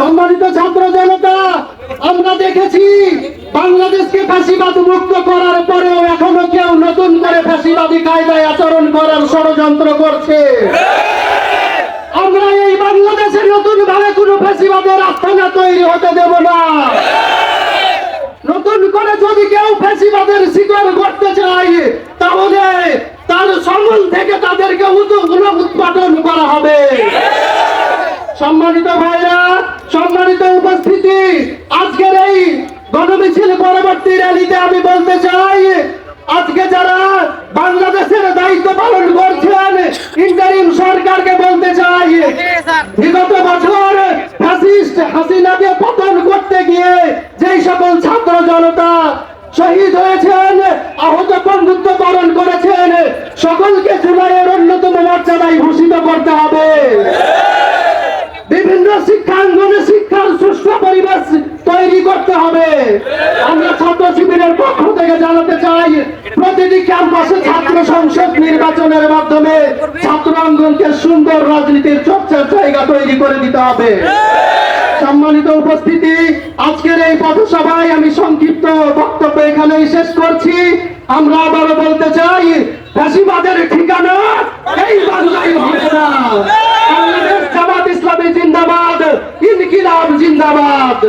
সম্মানিত ছাত্র জনতা, আমরা দেখেছি বাংলাদেশকে ফাঁসিবাদ মুক্ত করার পরেও এখনও কেউ নতুন করে ফাঁসিবাদী কায়দায় আচরণ করার ষড়যন্ত্র করছে। আমরা এই বাংলাদেশে নতুন ভাবে কোনো ফাঁসিবাদের আস্থানা তৈরি হতে দেব না। নতুন করে যদি কেউ ফেসিবাদের শিকার করতে চায়, তাহলে তার সমল থেকে তাদেরকে উৎপাদন করা হবে। সম্মানিত ভাইরা সম্মানিত উপস্থিতি আজকের এই গণমিছিল পরবর্তী র্যালিতে আমি বলতে চাই, আজকে যারা বাংলাদেশের দায়িত্ব পালন করছেন, ইন্টারিম সরকারকে বলতে চাই, বিগত বছর ফ্যাসিস্ট হাসিনাকে পতন করতে গিয়ে যেই সকল ছাত্র জনতা শহীদ হয়েছেন, আহত থেকে জানাতে চাই, প্রতিটি ক্যাম্পাসে ছাত্র সংসদ নির্বাচনের মাধ্যমে ছাত্র আন্দোলনকে সুন্দর রাজনীতির চর্চার জায়গা তৈরি করে দিতে হবে। সম্মানিত উপস্থিতি, আজকের এই পথসভায় আমি সংক্ষিপ্ত বক্তব্য এখানেই শেষ করছি। আমরা আবারও বলতে চাই, ফ্যাসিবাদের ঠিকানা এই বাংলায় হবে না। বাংলাদেশ জামাত ইসলামী জিন্দাবাদ, ইনকিলাব জিন্দাবাদ।